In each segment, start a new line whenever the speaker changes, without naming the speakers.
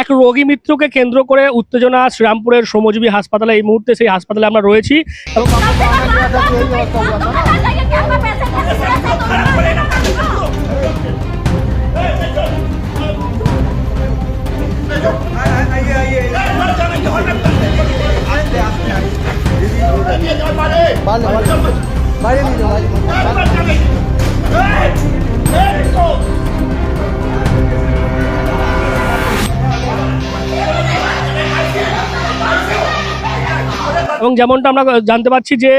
এক রোগী মিত্রকে কেন্দ্র করে উত্তেজনা শ্রীরামপুরের শ্রমজীবী হাসপাতালে এই মুহূর্তে সেই হাসপাতালে আমরা রয়েছি। এবং এবং যেমনটা আমরা জানতে পারছি যে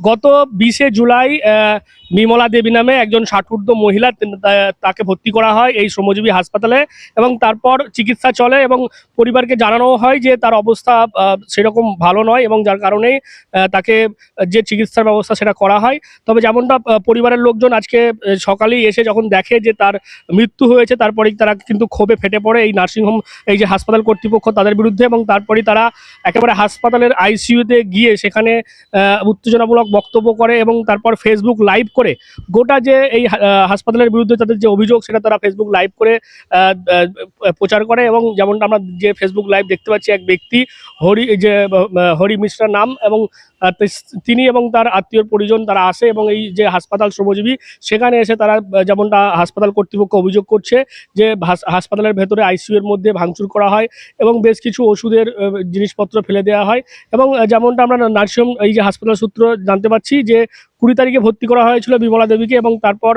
গত বিশে জুলাই বিমলা দেবী নামে একজন ষাটঊর্ধ্ব মহিলা তাকে ভর্তি করা হয় এই শ্রমজীবী হাসপাতালে এবং তারপর চিকিৎসা চলে এবং পরিবারকে জানানো হয় যে তার অবস্থা সেরকম ভালো নয় এবং যার কারণেই তাকে যে চিকিৎসার ব্যবস্থা সেটা করা হয়। তবে যেমনটা পরিবারের লোকজন আজকে সকালেই এসে যখন দেখে যে তার মৃত্যু হয়েছে, তারপরেই তারা কিন্তু ক্ষোভে ফেটে পড়ে এই নার্সিংহোম এই যে হাসপাতাল কর্তৃপক্ষ তাদের বিরুদ্ধে এবং তারপরেই তারা একেবারে হাসপাতালের আইসিইউতে গিয়ে সেখানে উত্তেজনামূলক বক্তব্য করে এবং তারপর ফেসবুক লাইভ করে গোটা যে এই হাসপাতালের বিরুদ্ধে তাদের যে অভিযোগ সেটা তারা ফেসবুক লাইভ করে প্রচার করে এবং যেমনটা আমরা যে ফেসবুক লাইভ দেখতে পাচ্ছি, এক ব্যক্তি হরি যে হরি মিশ্রা নাম এবং তিনি এবং তার আত্মীয় পরিজন তারা আসে এবং এই যে হাসপাতাল শ্রমজীবী সেখানে এসে তারা যেমনটা হাসপাতাল কর্তৃপক্ষ অভিযোগ করছে যে হাস- হাসপাতালের ভেতরে আইসিইউ এর মধ্যে ভাঙচুর করা হয় এবং বেশ কিছু ওষুধের জিনিসপত্র ফেলে দেওয়া হয় এবং যেমনটা আমরা নার্সিংহোম এই যে হাসপাতাল সূত্র জানতে পারছি যে কুড়ি তারিখে ভর্তি করা হয়েছিল বিমলা দেবীকে এবং তারপর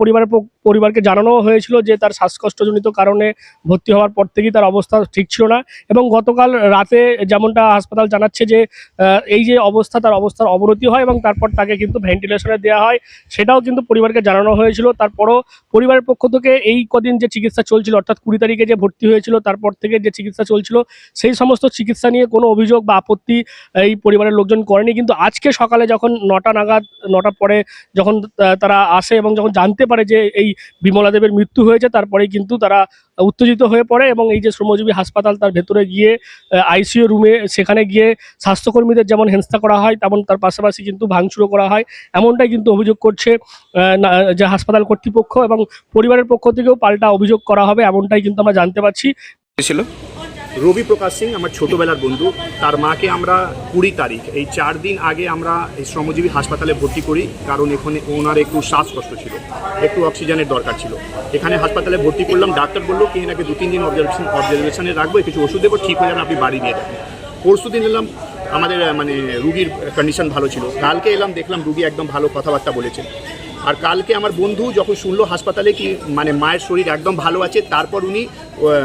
পরিবারের পরিবারকে জানানো হয়েছিল যে তার শ্বাসকষ্টজনিত কারণে ভর্তি হওয়ার পর থেকেই তার অবস্থা ঠিক ছিল না এবং গতকাল রাতে যেমনটা হাসপাতাল জানাচ্ছে যে এই যে অবস্থা তার অবস্থার অবনতি হয় এবং তারপর তাকে কিন্তু ভেন্টিলেশনে দেওয়া হয়, সেটাও কিন্তু পরিবারকে জানানো হয়েছিল। তারপরও পরিবারের পক্ষ থেকে এই কদিন যে চিকিৎসা চলছিল, অর্থাৎ কুড়ি তারিখে যে ভর্তি হয়েছিল, তারপর থেকে যে চিকিৎসা চলছিল, সেই সমস্ত চিকিৎসা নিয়ে কোনো অভিযোগ বা আপত্তি এই পরিবারের লোকজন করেনি। কিন্তু আজকে সকালে যখন নটা নাগাদ নটা পরে যখন তারা আসে এবং যখন জানতে পারে যে এই বিমলা দেবের মৃত্যু হয়েছে, তারপরেই কিন্তু তারা উত্তেজিত হয়ে পড়ে এবং এই যে শ্রমজীবী হাসপাতাল তার ভেতরে গিয়ে আইসিইউ রুমে সেখানে গিয়ে স্বাস্থ্যকর্মীদের যেমন হেনস্থা করা হয়, তেমন তার পাশাপাশি কিন্তু ভাঙচুরও করা হয়। এমনটাই কিন্তু অভিযোগ করছে যে হাসপাতাল কর্তৃপক্ষ এবং পরিবারের পক্ষ থেকেও পাল্টা অভিযোগ করা হবে, এমনটাই কিন্তু আমরা জানতে পারছি।
ছিল?
রবি প্রকাশ সিং, আমার ছোটবেলার বন্ধু। তার মাকে আমরা কুড়ি তারিখ, এই চার দিন আগে আমরা এই শ্রমজীবী হাসপাতালে ভর্তি করি, কারণ এখানে ওনার একটু শ্বাসকষ্ট ছিল, একটু অক্সিজেনের দরকার ছিল। এখানে হাসপাতালে ভর্তি করলাম, ডাক্তার বলল, কি এনাকে দু, তিন দিন অবজারভেশন অবজারভেশনে রাখব, কিছু ওষুধ দেবো, ঠিক হয়ে যাবে, আপনি বাড়ি নিয়ে যাবেন পরশু দিন এলাম, আমাদের মানে রুগীর কন্ডিশন ভালো ছিল। কালকে এলাম, দেখলাম রুগী একদম ভালো কথাবার্তা বলেছেন। আর কালকে আমার বন্ধু যখন শুনলো হাসপাতালে কি মানে মায়ের শরীর একদম ভালো আছে, তারপর উনি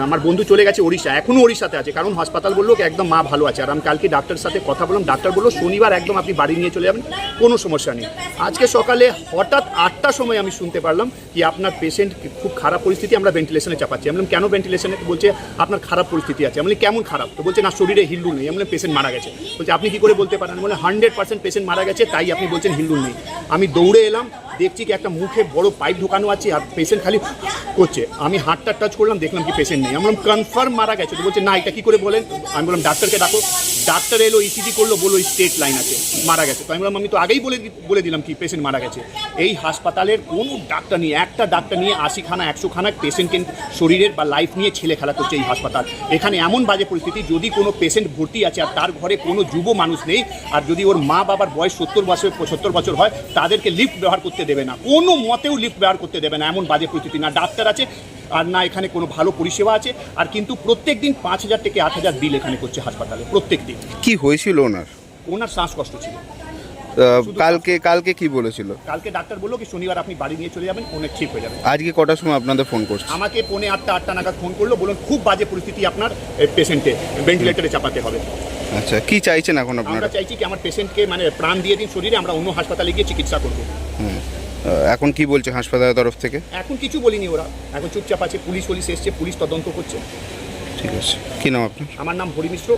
আমার বন্ধু চলে গেছে ওড়িশা এখনও ওড়িশাতে আছে। কারণ হাসপাতাল বলল একদম মা ভালো আছে। আর আমি কালকে ডাক্তারের সাথে কথা বললাম, ডাক্তার বলল শনিবার একদম আপনি বাড়ি নিয়ে চলে যাবেন, কোনো সমস্যা নেই। আজকে সকালে হঠাৎ আটটার সময় আমি শুনতে পারলাম কি আপনার পেশেন্ট খুব খারাপ পরিস্থিতি, আমরা ভেন্টিলেশনে চাপাচ্ছি। আমি কেন ভেন্টিলেশনে বলছে, আপনার খারাপ পরিস্থিতি আছে। আমি কেমন খারাপ? তো বলছে, না, শরীরে হিল্লুল নেই। আমি পেশেন্ট মারা গেছে। বলছে, আপনি কি করে বলতে পারেন? বলে হান্ড্রেড পার্সেন্ট পেশেন্ট মারা গেছে, তাই আপনি বলছেন হিল্লুল নেই। আমি দৌড়ে এলাম, দেখছি কি একটা মুখে বড় পাইপ ঢোকানো আছে আর পেশেন্ট খালি করছে। আমি হাতটা টাচ করলাম, দেখলাম কি পেশেন্ট নেই। আমি বললাম কনফার্ম মারা গেছে। তো বলছে, না, এটা কি করে বলেন? আমি বললাম ডাক্তারকে ডাকো। ডাক্তার এলো ইসিজি করল, বলল স্টেট লাইন আছে, মারা গেছে। তো আমি বললাম, আমি তো আগেই বলে বলে দিলাম কি পেশেন্ট মারা গেছে। এই হাসপাতালের কোনো ডাক্তার নিয়ে একটা ডাক্তার নিয়ে আশি খানা একশো খানা পেশেন্টকে শরীরের বা লাইফ নিয়ে ছেলে খেলা করছে এই হাসপাতাল। এখানে এমন বাজে পরিস্থিতি, যদি কোনো পেশেন্ট ভর্তি আছে আর তার ঘরে কোনো যুব মানুষ নেই, আর যদি ওর মা বাবার বয়স সত্তর বছর সত্তর বছর হয়, তাদেরকে লিফট ব্যবহার করতে দেবে না। কোনো মতেও লিফট ব্যবহার করতে দেবে না, এমন বাজে পরিস্থিতি না। ডাক্তার আছে আর না এখানে কোনো ভালো পরিষেবা আছে। আর কিন্তু প্রত্যেক দিন পাঁচ হাজার থেকে আট হাজার বিল এখানে করছে হাসপাতালে প্রত্যেক দিন।
কি হয়েছিল ওনার?
ওনার শ্বাসকষ্ট ছিল।
কালকে কালকে কি বলেছিল?
কালকে ডাক্তার বলল কি শনিবার আপনি বাড়ি নিয়ে চলে যাবেন অনেক ঠিক হয়ে যাবে।
আজকে কটার সময় আপনাদের ফোন করছে?
আমাকে পৌনে আটটা আটটা নাগাদ ফোন করল বলুন খুব বাজে পরিস্থিতি আপনার পেশেন্টে ভেন্টিলেটরে চাপাতে হবে।
আচ্ছা কি চাইছেন এখন আপনারা?
আমরা চাইছি কি আমার পেশেন্টকে মানে প্রাণ দিয়ে দিন শরীরে আমরা অন্য হাসপাতালে গিয়ে চিকিৎসা করব।
এখন কি বলছে হাসপাতালের তরফ থেকে?
এখন কিছু বলিনি ওরা। এখন চুপচাপ আছে পুলিশ পুলিশ এসছে পুলিশ তদন্ত করছে।
ঠিক আছে। কি নাম আপনার?
আমার নাম হরি মিশ্র।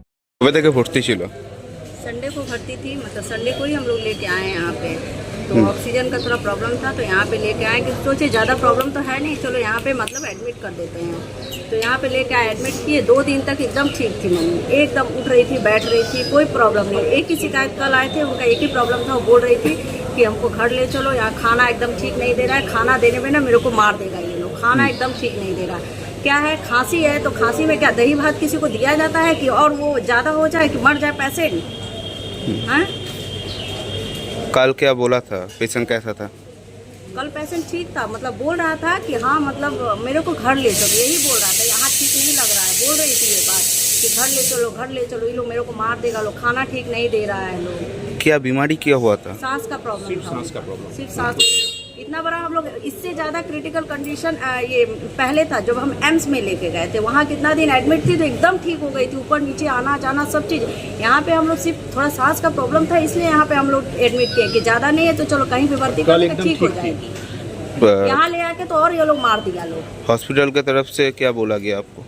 কবে থেকে ভর্তি ছিল
संडे को भर्ती थी मतलब संडे को ही हम लोग लेके आए हैं यहाँ पे तो ऑक्सीजन का थोड़ा प्रॉब्लम था तो यहाँ पे लेके आए कि सोचे ज़्यादा प्रॉब्लम तो है नहीं चलो यहाँ पे मतलब एडमिट कर देते हैं तो यहाँ पे लेके आए एडमिट किए दो दिन तक एकदम ठीक थी मम्मी एकदम उठ रही थी बैठ रही थी कोई प्रॉब्लम नहीं एक ही शिकायत कल आए थे उनका एक ही प्रॉब्लम था वो बोल रही थी कि हमको घर ले चलो यहाँ खाना एकदम ठीक नहीं दे रहा है खाना देने में ना मेरे को मार देगा ये लोग खाना एकदम ठीक नहीं दे रहा है क्या है? खांसी है तो खांसी में क्या दही भात किसी को दिया जाता है कि और वो ज़्यादा हो जाए कि मर जाए पेशेंट हैं?
कल क्या बोला था? पेशेंट कैसा था?
कल पेशेंट ठीक था मतलब बोल रहा था कि हाँ मतलब मेरे को घर ले चलो यही बोल रहा था यहाँ ठीक नहीं लग रहा है बोल रही थी ये बात कि घर ले चलो घर ले चलो ये लोग मेरे को मार देगा लोग खाना ठीक नहीं दे रहा है लोग।
क्या बीमारी क्या हुआ था?
सांस का प्रॉब्लम
सिर्फ़ सांस का प्रॉब्लम।
सिर्फ़ सांस इतना बड़ा हम लोग इससे ज़्यादा क्रिटिकल कंडीशन ये पहले था जब हम एम्स में लेके गए थे। वहाँ कितना दिन एडमिट थी तो एकदम ठीक हो गई थी ऊपर नीचे आना जाना सब चीज़। यहाँ पे हम लोग सिर्फ़ थोड़ा सांस का प्रॉब्लम था इसलिए यहाँ पे हम लोग एडमिट किए कि ज़्यादा नहीं है तो चलो कहीं पे भर्ती
एकदम
ठीक हो जाएगी। यहाँ ले आके तो और ये लोग मार दिया लोग।
हॉस्पिटल की तरफ़ से क्या बोला गया आपको?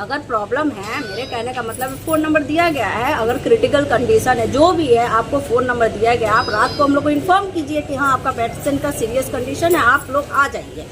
अगर प्रॉब्लम है, मेरे कहने का मतलब फ़ोन नंबर दिया गया है, अगर क्रिटिकल कंडीशन है, जो भी है, आपको फ़ोन नंबर दिया गया, आप रात को हम लोग को इन्फॉर्म कीजिए कि हाँ आपका पेशेंट का सीरियस कंडीशन है, आप लोग आ जाइए।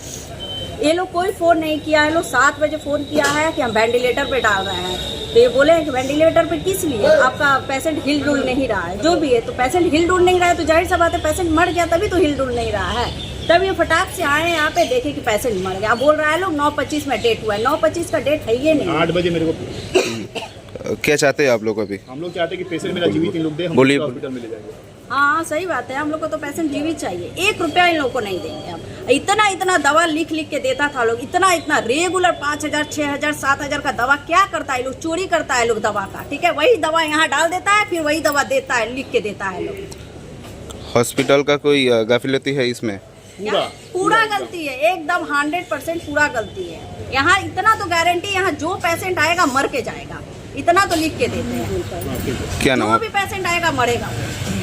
ये लोग कोई फ़ोन नहीं किया है लोग सात बजे फ़ोन किया है कि हम वेंटिलेटर पे डाल रहे हैं। तो ये बोले हैं कि वेंटिलेटर पे किस लिए? आपका पेशेंट हिल डुल नहीं रहा है, जो भी है तो पेशेंट हिल डुल नहीं रहा है तो ज़ाहिर सा बात है पेशेंट मर गया, तभी तो हिल डुल नहीं रहा है। तब ये फटाक से आए यहाँ पे देखे कि पेशेंट मर गया बोल रहा है लोग नौ पच्चीस में डेट हुआ है। नौ पच्चीस का डेट है ये नहीं।
आठ बजे मेरे को
क्या चाहते हैं आप लोग अभी?
हम लोग चाहते हैं कि पेशेंट मेरा जीवित इन लोग दे हम
बोलिए।
हॉस्पिटल में ले जाएँगे।
हाँ हाँ सही बात है। हम लोग को तो पेशेंट जीवित चाहिए। एक रुपया इन लोग को नहीं देंगे हम। इतना इतना दवा लिख लिख के देता था लोग। इतना इतना रेगुलर पाँच हज़ार छः हज़ार सात हज़ार का दवा क्या करता है लोग? चोरी करता है लोग दवा का ठीक है? वही दवा यहाँ डाल देता है फिर वही दवा देता है लिख के देता है लोग।
हॉस्पिटल का कोई गाफिलती है इसमें?
पूरा।
पूरा गलती है एकदम हंड्रेड परसेंट पूरा गलती है। यहाँ इतना तो गारंटी यहाँ जो पेशेंट आएगा मर के जाएगा। इतना तो लिख के देते हैं।
क्या नाम
जो भी पेशेंट आएगा मरेगा।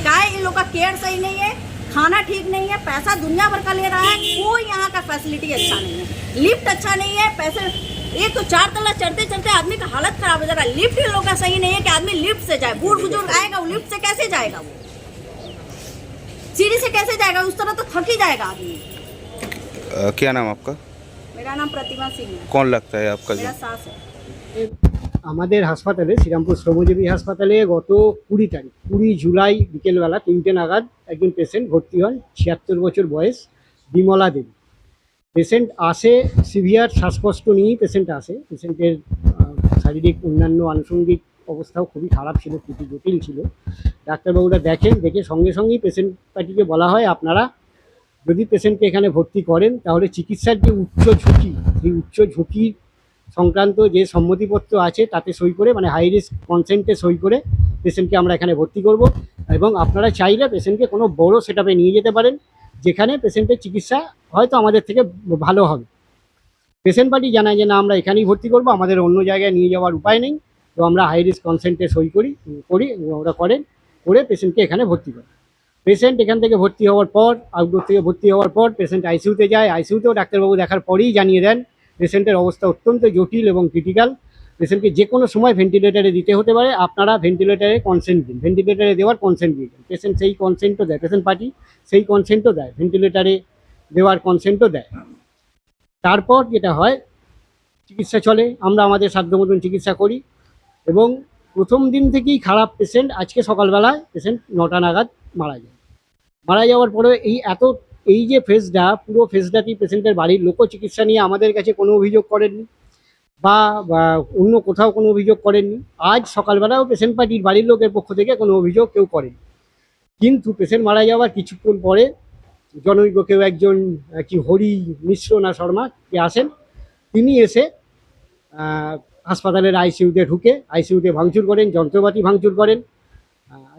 क्या इन लोग का केयर सही नहीं है खाना ठीक नहीं है पैसा दुनिया भर का ले रहा है कोई यहाँ का फैसिलिटी अच्छा नहीं है। लिफ्ट अच्छा नहीं है पैसे एक तो चार तला चढ़ते चढ़ते आदमी का हालत खराब हो जा रहा है लिफ्ट इन लोग का सही नहीं है कि आदमी लिफ्ट से जाए। बूढ़ बुज़ुर्ग आएगा वो लिफ्ट से कैसे जाएगा वो? सीढ़ी से कैसे जाएगा उस तरह तो थक ही जाएगा आदमी
अ, क्या नाम आपका
मेरा नाम प्रतिमा सिंह है
कौन लगता है आपका
मेरा
जो
सास है
আমাদের হাসপাতালে শ্রীরামপুর শ্রমজীবী হাসপাতালে গত কুড়ি তারিখ কুড়ি জুলাই বিকেলবেলা তিনটে নাগাদ একজন পেশেন্ট ভর্তি হন ছিয়াত্তর বছর বয়স বিমলা দেবী পেশেন্ট আসে সিভিয়ার শ্বাসকষ্ট নিয়েই পেশেন্ট আসে পেশেন্টের শারীরিক অন্যান্য আনুষঙ্গিক অবস্থাও খুবই খারাপ ছিল, খুবই জটিল ছিল। ডাক্তারবাবুরা দেখেন, দেখে সঙ্গে সঙ্গেই পেশেন্ট পার্টিকে বলা হয়, আপনারা যদি পেশেন্টকে এখানে ভর্তি করেন, তাহলে চিকিৎসার যে উচ্চ ঝুঁকি, সেই উচ্চ ঝুঁকির সংক্রান্ত যে সম্মতিপত্র আছে, তাতে সই করে মানে হাই রিস্ক কনসেন্টে সই করে পেশেন্টকে আমরা এখানে ভর্তি করব। এবং আপনারা চাইলে পেশেন্টকে কোনো বড় সেট নিয়ে যেতে পারেন, যেখানে পেশেন্টের চিকিৎসা হয়তো আমাদের থেকে ভালো হবে। পেশেন্ট পার্টি জানায় যে, না, আমরা এখানেই ভর্তি করব, আমাদের অন্য জায়গায় নিয়ে যাওয়ার উপায় নেই। তো আমরা হাই রিস্ক কনসেন্টে সই করি করি, ওরা করেন, করে পেশেন্টকে এখানে ভর্তি করে পেশেন্ট এখান থেকে ভর্তি হওয়ার পর আউটডোর থেকে ভর্তি হওয়ার পর পেশেন্ট আইসিউতে যায় আইসিউতেও ডাক্তারবাবু দেখার পরেই জানিয়ে দেন পেশেন্টের অবস্থা অত্যন্ত জটিল এবং ক্রিটিক্যাল পেশেন্টকে যে কোনো সময় ভেন্টিলেটারে দিতে হতে পারে, আপনারা ভেন্টিলেটারে কনসেন্ট দিন। ভেন্টিলেটারে দেওয়ার কনসেন্ট দিয়ে দেন। পেশেন্ট সেই কনসেন্টও দেয় পেশেন্ট পার্টি সেই কনসেন্টও দেয় ভেন্টিলেটারে দেওয়ার কনসেন্টও দেয়। তারপর যেটা হয়, চিকিৎসা চলে, আমরা আমাদের সাধ্য মতন চিকিৎসা করি। এবং প্রথম দিন থেকেই খারাপ পেশেন্ট আজকে সকালবেলায় পেশেন্ট নটা নাগাদ মারা যায়। মারা যাওয়ার পরে এই এত, এই যে ফেজটা পুরো ফেজটাটি পেশেন্টের বাড়ির লোক চিকিৎসা নিয়ে আমাদের কাছে কোনো অভিযোগ করেননি বা অন্য কোথাও কোনো অভিযোগ করেননি। আজ সকালবেলাও পেশেন্ট পার্টির বাড়ির লোকের পক্ষ থেকে কোনো অভিযোগ কেউ করেনি। কিন্তু পেশেন্ট মারা যাওয়ার কিছুক্ষণ পরে জনৈক কেউ একজন কি হরি মিশ্র না শর্মা, কে আসেন, তিনি এসে হাসপাতালের আইসিইউতে ঢুকে আইসিইউতে ভাঙচুর করেন, যন্ত্রপাতি ভাঙচুর করেন।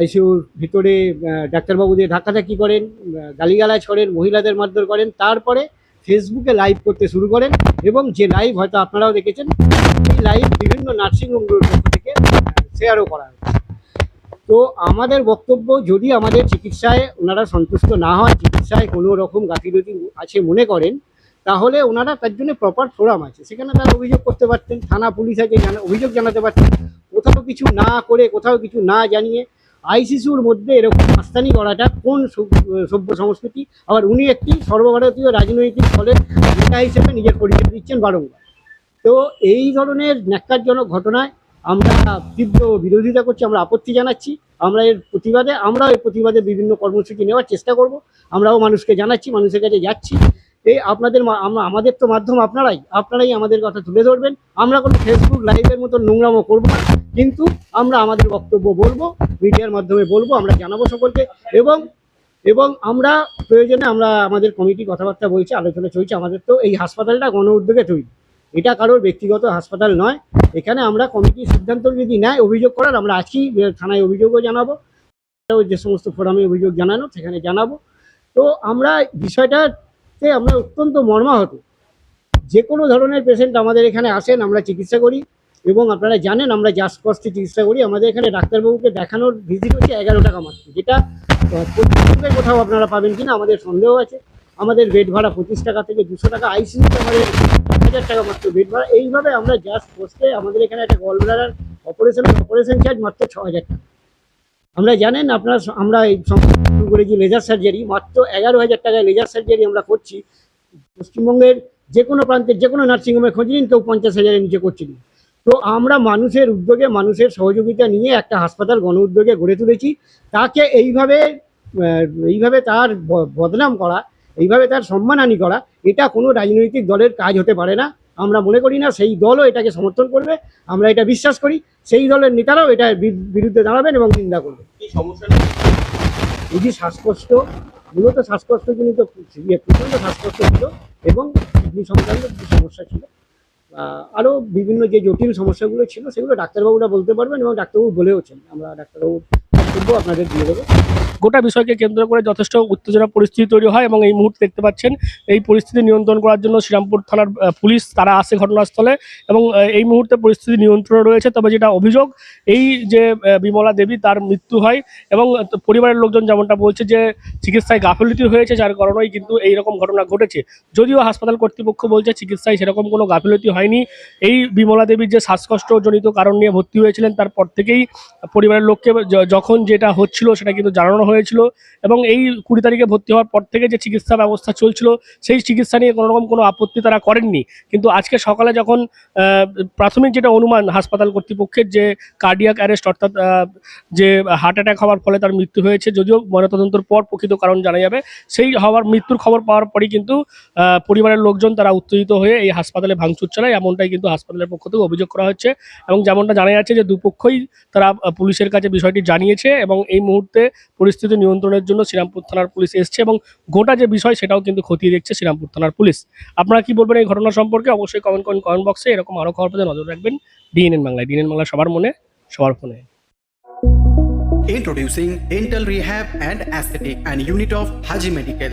আইসিইউর ভিতরে ডাক্তারবাবুদের ধাক্কাধাক্কি করেন গালিগালাজ করেন, মহিলাদের মারধর করেন। তারপরে ফেসবুকে লাইভ করতে শুরু করেন এবং যে লাইভ হয়তো আপনারাও দেখেছেন, এই লাইভ বিভিন্ন নার্সিংহোমগুলোর পক্ষ থেকে শেয়ারও করা হয়েছে। তো আমাদের বক্তব্য, যদি আমাদের চিকিৎসায় ওনারা সন্তুষ্ট না হয় চিকিৎসায় কোনো রকম গাফিলতি আছে মনে করেন তাহলে ওনারা তার জন্য প্রপার ফোরাম আছে। সেখানে তারা অভিযোগ করতে পারতেন, থানা পুলিশ আছে অভিযোগ জানাতে পারতেন। কোথাও কিছু না করে, কোথাও কিছু না জানিয়ে আইসিসিউর মধ্যে এরকম মাস্তানি করাটা কোন সভ্য সংস্কৃতি? আবার উনি একটি সর্বভারতীয় রাজনৈতিক দলের নেতা হিসেবে নিজের পরিচয় দিচ্ছেন বারংবার। তো এই ধরনের ন্যাক্কারজনক ঘটনায় আমরা তীব্র বিরোধিতা করছি, আমরা আপত্তি জানাচ্ছি। আমরা এর প্রতিবাদে, আমরাও এর প্রতিবাদে বিভিন্ন কর্মসূচি নেওয়ার চেষ্টা করব। আমরাও মানুষকে জানাচ্ছি, মানুষের কাছে যাচ্ছি। এই আপনাদের আমাদের তো মাধ্যম আপনারাই। আপনারাই আমাদের কথা তুলে ধরবেন। আমরা কোনো ফেসবুক লাইভের মতো নোংরামো করব না। কিন্তু আমরা আমাদের বক্তব্য বলব, মিডিয়ার মাধ্যমে বলব, আমরা জানাব সকলকে। এবং এবং আমরা প্রয়োজনে আমরা আমাদের কমিটি কথাবার্তা বলছি, আলোচনা চলছে। আমাদের তো এই হাসপাতালটা গণ উদ্যোগে তৈরি। এটা কারোর ব্যক্তিগত হাসপাতাল নয়। এখানে আমরা কমিটির সিদ্ধান্ত যদি নেয়, অভিযোগ করার, আমরা আছি থানায় অভিযোগও জানাব। যে সমস্ত ফোরামে অভিযোগ জানানো, সেখানে জানাব। তো আমরা বিষয়টাতে আমরা অত্যন্ত মর্মাহত। যে কোনো ধরনের পেশেন্ট আমাদের এখানে আসেন, আমরা চিকিৎসা করি এবং আপনারা জানেন আমরা জাস্ট কস্টে চিকিৎসা করি, আমাদের এখানে ডাক্তারবাবুকে দেখানোর ভিজিট হচ্ছে এগারো টাকা মাত্র যেটা পশ্চিমবঙ্গে কোথাও আপনারা পাবেন কিনা আমাদের সন্দেহ আছে। আমাদের বেড ভাড়া পঁচিশ টাকা থেকে দুশো টাকা আইসিইউতে আমাদের হাজার টাকা মাত্র বেড ভাড়া। এইভাবে আমরা জাস্ট কস্টে আমাদের এখানে একটা গল ব্লাডার অপারেশনের অপারেশন চার্জ মাত্র ছ হাজার টাকা। আমরা জানেন আপনারা আমরা এই শুরু করেছি লেজার সার্জারি মাত্র এগারো হাজার টাকায় লেজার সার্জারি আমরা করছি। পশ্চিমবঙ্গের যে কোনো প্রান্তের যে কোনো নার্সিংহোমে খোঁজ নিন, কেউ পঞ্চাশ হাজারের নিচে করছে না তো আমরা মানুষের উদ্যোগে, মানুষের সহযোগিতা নিয়ে একটা হাসপাতাল গণ উদ্যোগে গড়ে তুলেছি। তাকে এইভাবে এইভাবে তার বদনাম করা, এইভাবে তার সম্মানহানি করা, এটা কোনো রাজনৈতিক দলের কাজ হতে পারে না। আমরা মনে করি না সেই দলও এটাকে সমর্থন করবে। আমরা এটা বিশ্বাস করি। সেই দলের নেতারাও এটার বিরুদ্ধে দাঁড়াবেন এবং নিন্দা করবেন। এই যে শ্বাসকষ্ট মূলত শ্বাসকষ্টজনিত ইয়ে প্রচণ্ড শ্বাসকষ্ট ছিল এবং কিডনি সংক্রান্ত কিছু সমস্যা ছিল আরও বিভিন্ন যে জটিল সমস্যাগুলো ছিল সেগুলো ডাক্তারবাবুরা বলতে পারবেন এবং ডাক্তারবাবু বলেওছেন। আমরা ডাক্তারবাবু বক্তব্য আপনাদের দিয়ে দেবো।
গোটা বিষয়কে কেন্দ্র করে যথেষ্ট উত্তেজনা পরিস্থিতি তৈরি হয় এবং এই মুহূর্তে দেখতে পাচ্ছেন, এই পরিস্থিতি নিয়ন্ত্রণ করার জন্য শ্রীরামপুর থানার পুলিশ তারা আসে ঘটনাস্থলে এবং এই মুহূর্তে পরিস্থিতি নিয়ন্ত্রণে রয়েছে। তবে যেটা অভিযোগ, এই যে বিমলা দেবী তার মৃত্যু হয় এবং পরিবারের লোকজন যেমনটা বলছে যে, চিকিৎসায় গাফিলতি হয়েছে, যার কারণেই কিন্তু এই রকম ঘটনা ঘটেছে। যদিও হাসপাতাল কর্তৃপক্ষ বলছে চিকিৎসায় সেরকম কোনো গাফিলতি হয়নি। এই বিমলা দেবীর যে শ্বাসকষ্টজনিত কারণ নিয়ে ভর্তি হয়েছিলেন, তারপর থেকেই পরিবারের লোককে যখন যেটা হচ্ছিল সেটা কিন্তু জানানো হয়েছিল এবং এই কুড়ি তারিখে ভর্তি হওয়ার পর থেকে যে চিকিৎসা ব্যবস্থা চলছিল, সেই চিকিৎসা নিয়ে কোনো রকম কোনো আপত্তি তারা করেননি। কিন্তু আজকে সকালে যখন প্রাথমিক যেটা অনুমান হাসপাতাল কর্তৃপক্ষের যে কার্ডিয়াক অ্যারেস্ট অর্থাৎ যে হার্ট অ্যাটাক হওয়ার ফলে তার মৃত্যু হয়েছে, যদিও ময়নাতদন্তের পর প্রকৃত কারণ জানা যাবে, সেই হওয়ার মৃত্যুর খবর পাওয়ার পরই কিন্তু পরিবারের লোকজন তারা উত্তেজিত হয়ে এই হাসপাতালে ভাঙচুর চালায়, এমনটাই কিন্তু হাসপাতালের পক্ষ থেকে অভিযোগ করা হচ্ছে এবং যেমনটা জানা যাচ্ছে যে দুপক্ষই তারা পুলিশের কাছে বিষয়টি জানিয়েছে এবং এই মুহূর্তে পরিস্থিতি নিয়ন্ত্রণের জন্য শ্রীরামপুর থানার পুলিশ এসছে এবং গোটা যে বিষয় সেটাও কিন্তু খতিয়ে দেখছে শ্রীরামপুর থানার পুলিশ। আপনারা কি বলবেন এই ঘটনা সম্পর্কে? অবশ্যই কমেন্ট করুন কমেন্ট বক্সে এরকম আরও খবর পেতে নজর রাখবেন ডিএনএন বাংলায়। ডিএনএন বাংলা সবার মনে, সবার ফোনে।
Introducing Dental Rehab and Aesthetic and Unit of Haji Medical.